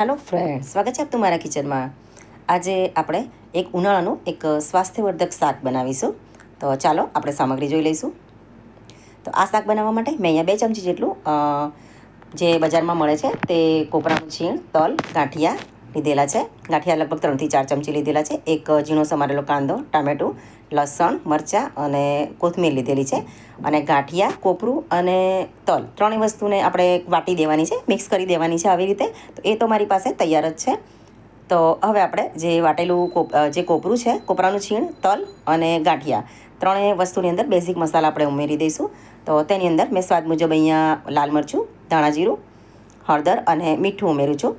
Hello friend સ્વાગત છે આપ તમારા કિચનમાં. આજે આપણે એક ઉનાળાનું એક સ્વાસ્થ્યવર્ધક શાક બનાવીશું. તો ચાલો આપણે સામગ્રી જોઈ લઈશું. તો આ શાક બનાવવા માટે મેં અહીંયા બે ચમચી જેટલું જે બજારમાં મળે છે તે કોપરાનું છીણ, તલ, ગાંઠિયા લીધેલા છે. ગાંઠિયા લગભગ ત્રણથી ચાર ચમચી લીધેલા છે. એક ઝીણો સમારેલો કાંદો, ટામેટું, લસણ, મરચાં અને કોથમીર લીધેલી છે. અને ગાંઠિયા, કોપરું અને તલ ત્રણેય વસ્તુને આપણે વાટી દેવાની છે, મિક્સ કરી દેવાની છે આવી રીતે. તો એ તો મારી પાસે તૈયાર જ છે. તો હવે આપણે જે વાટેલું જે કોપરું છે, કોપરાનું છીણ, તલ અને ગાંઠિયા ત્રણેય વસ્તુની અંદર બેઝિક મસાલા આપણે ઉમેરી દઈશું. તો તેની અંદર મેં સ્વાદ મુજબ અહીંયા લાલ મરચું, ધાણા જીરું, હળદર અને મીઠું ઉમેરું છું.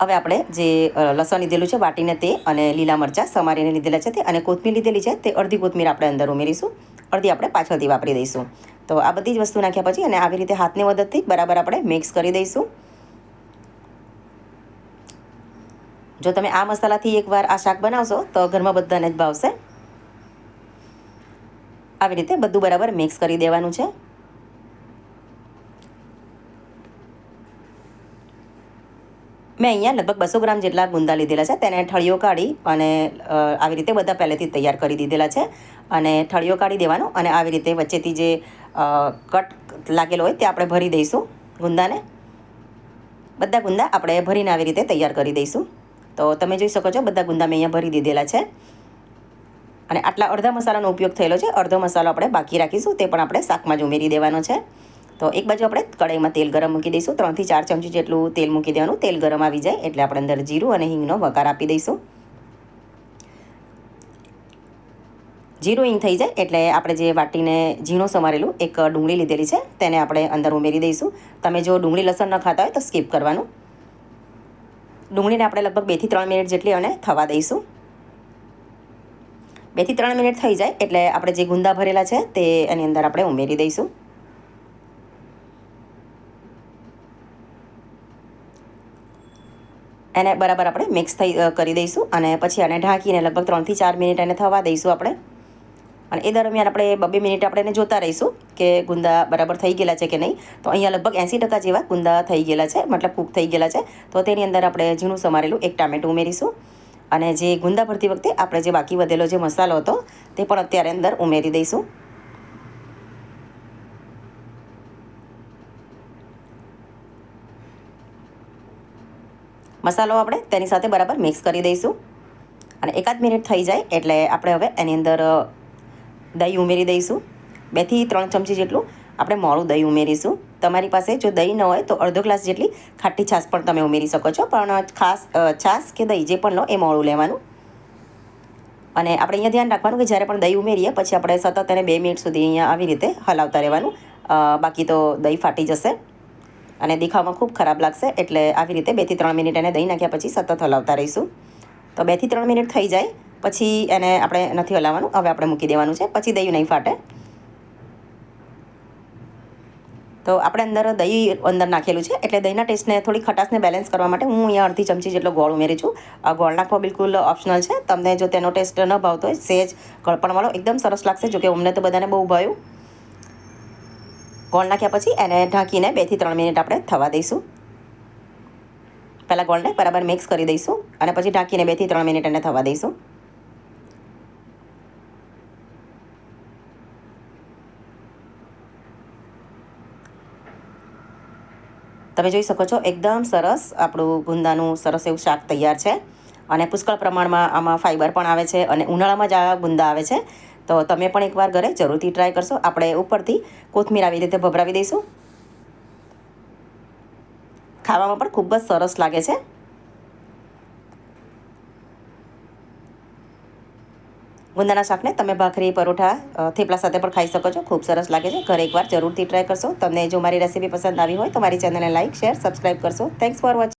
હવે આપણે જે લસણ લીધેલું છે, વાટીને તે અને લીલા મરચાં સમારીને લીધેલા છે તે અને કોથમીર લીધેલી છે તે અડધી કોથમીર આપણે અંદર ઉમેરીશું. અડધી આપણે પાછળથી વાપરી દઈશું. તો આ બધી જ વસ્તુ નાખ્યા પછી અને આવી રીતે હાથની મદદથી બરાબર આપણે મિક્સ કરી દઈશું. જો તમે આ મસાલાથી એકવાર આ શાક બનાવશો તો ઘરમાં બધાને જ ભાવશે. આવી રીતે બધું બરાબર મિક્સ કરી દેવાનું છે. મેં અહીંયા લગભગ બસો ગ્રામ જેટલા ગુંદા લીધેલા છે. તેને ઠળીઓ કાઢી અને આવી રીતે બધા પહેલેથી તૈયાર કરી દીધેલા છે. અને ઠળીઓ કાઢી દેવાનો અને આવી રીતે વચ્ચેથી જે કટ લાગેલો હોય તે આપણે ભરી દઈશું ગુંદાને. બધા ગુંદા આપણે ભરીને આવી રીતે તૈયાર કરી દઈશું. તો તમે જોઈ શકો છો બધા ગુંદા મેં અહીંયા ભરી દીધેલા છે. અને આટલા અડધા મસાલાનો ઉપયોગ થયેલો છે. અડધો મસાલો આપણે બાકી રાખીશું. તે પણ આપણે શાકમાં જ ઉમેરી દેવાનો છે. તો એક બાજુ આપણે કઢાઈમાં તેલ ગરમ મૂકી દઈશું. ત્રણથી ચાર ચમચી જેટલું તેલ મૂકી દેવાનું. તેલ ગરમ આવી જાય એટલે આપણે અંદર જીરું અને હિંગનો વઘાર આપી દઈશું. જીરું હિંગ થઈ જાય એટલે આપણે જે વાટીને ઝીણું સમારેલું એક ડુંગળી લીધેલી છે તેને આપણે અંદર ઉમેરી દઈશું. તમે જો ડુંગળી લસણ ન ખાતા હોય તો સ્કીપ કરવાનું. ડુંગળીને આપણે લગભગ બેથી ત્રણ મિનિટ જેટલી અને થવા દઈશું. બેથી ત્રણ મિનિટ થઈ જાય એટલે આપણે જે ગુંદા ભરેલા છે તે એની અંદર આપણે ઉમેરી દઈશું. એને બરાબર આપણે મિક્સ થઈ કરી દઈશું અને પછી આને ઢાંકીને લગભગ ત્રણથી ચાર મિનિટ એને થવા દઈશું આપણે. અને એ દરમિયાન આપણે બબે મિનિટ આપણે એને જોતા રહીશું કે ગુંદા બરાબર થઈ ગયેલા છે કે નહીં. તો અહીંયા લગભગ એંસી ટકા જેવા ગુંદા થઈ ગયેલા છે, મતલબ કૂક થઈ ગયેલા છે. તો તેની અંદર આપણે ઝીણું સમારેલું એક ટામેટું ઉમેરીશું. અને જે ગુંદા ભરતી વખતે આપણે જે બાકી વધેલો જે મસાલો હતો, તે પણ અત્યારે અંદર ઉમેરી દઈશું. મસાલો આપણે તેની સાથે બરાબર મિક્સ કરી દઈશું. અને એકાદ મિનિટ થઈ જાય એટલે આપણે હવે એની અંદર દહીં ઉમેરી દઈશું. બેથી ત્રણ ચમચી જેટલું આપણે મોળું દહીં ઉમેરીશું. તમારી પાસે જો દહીં ન હોય તો અડધો ગ્લાસ જેટલી ખાટી છાશ પણ તમે ઉમેરી શકો છો. પણ ખાસ છાશ કે દહીં જે પણ લો એ મોળું લેવાનું. અને આપણે અહીંયા ધ્યાન રાખવાનું કે જ્યારે પણ દહીં ઉમેરીએ પછી આપણે સતત એને બે મિનિટ સુધી અહીંયા આવી રીતે હલાવતા રહેવાનું. બાકી તો દહીં ફાટી જશે. અને દેખાવમાં ખૂબ ખરાબ લાગશે, એટલે આવી રીતે બેથી ત્રણ મિનિટ એને દહીં નાખ્યા પછી સતત હલાવતા રહીશું. તો બેથી ત્રણ મિનિટ થઈ જાય, પછી એને આપણે નથી હલાવવાનું, હવે આપણે મૂકી દેવાનું છે, પછી દહીં નહીં ફાટે. તો આપણે અંદર દહીં અંદર નાખેલું છે, એટલે દહીંના ટેસ્ટને થોડી ખટાશને બેલેન્સ કરવા માટે હું અહીંયા અડધી ચમચી જેટલો ગોળ ઉમેરી છું. આ ગોળ નાખવો બિલકુલ ઓપ્શનલ છે. તમને જો તેનો ટેસ્ટ ન ભાવતો હોય, સેજ ગળપણવાળો એકદમ સરસ લાગશે, જોકે અમને તો બધાને બહુ ભાવ્યું. ગોળ નાખ્યા પછી એને ઢાંકીને બેથી ત્રણ મિનિટ આપણે થવા દઈશું. પહેલાં ગોળને બરાબર મિક્સ કરી દઈશું અને પછી ઢાંકીને બેથી ત્રણ મિનિટ એને થવા દઈશું. તમે જોઈ શકો છો એકદમ સરસ આપણું ગુંદાનું સરસ એવું શાક તૈયાર છે. અને પુષ્કળ પ્રમાણમાં આમાં ફાઇબર પણ આવે છે અને ઉનાળામાં જ આ ગુંદા આવે છે. તો તમે પણ એકવાર ઘરે જરૂરથી ટ્રાય કરશો. આપણે ઉપરથી કોથમીર આવી રીતે ભભરાવી દઈશું. ખાવામાં પણ ખૂબ જ સરસ લાગે છે. ગુંદાના શાકને તમે ભાખરી, પરોઠા થેપલા સાથે પણ ખાઈ શકો છો. ખૂબ સરસ લાગે છે. ઘરે એકવાર જરૂરથી ટ્રાય કરશો. તમને જો મારી રેસીપી પસંદ આવી હોય તો મારી ચેનલને લાઇક શેર સબસ્ક્રાઈબ કરશો. Thanks for watching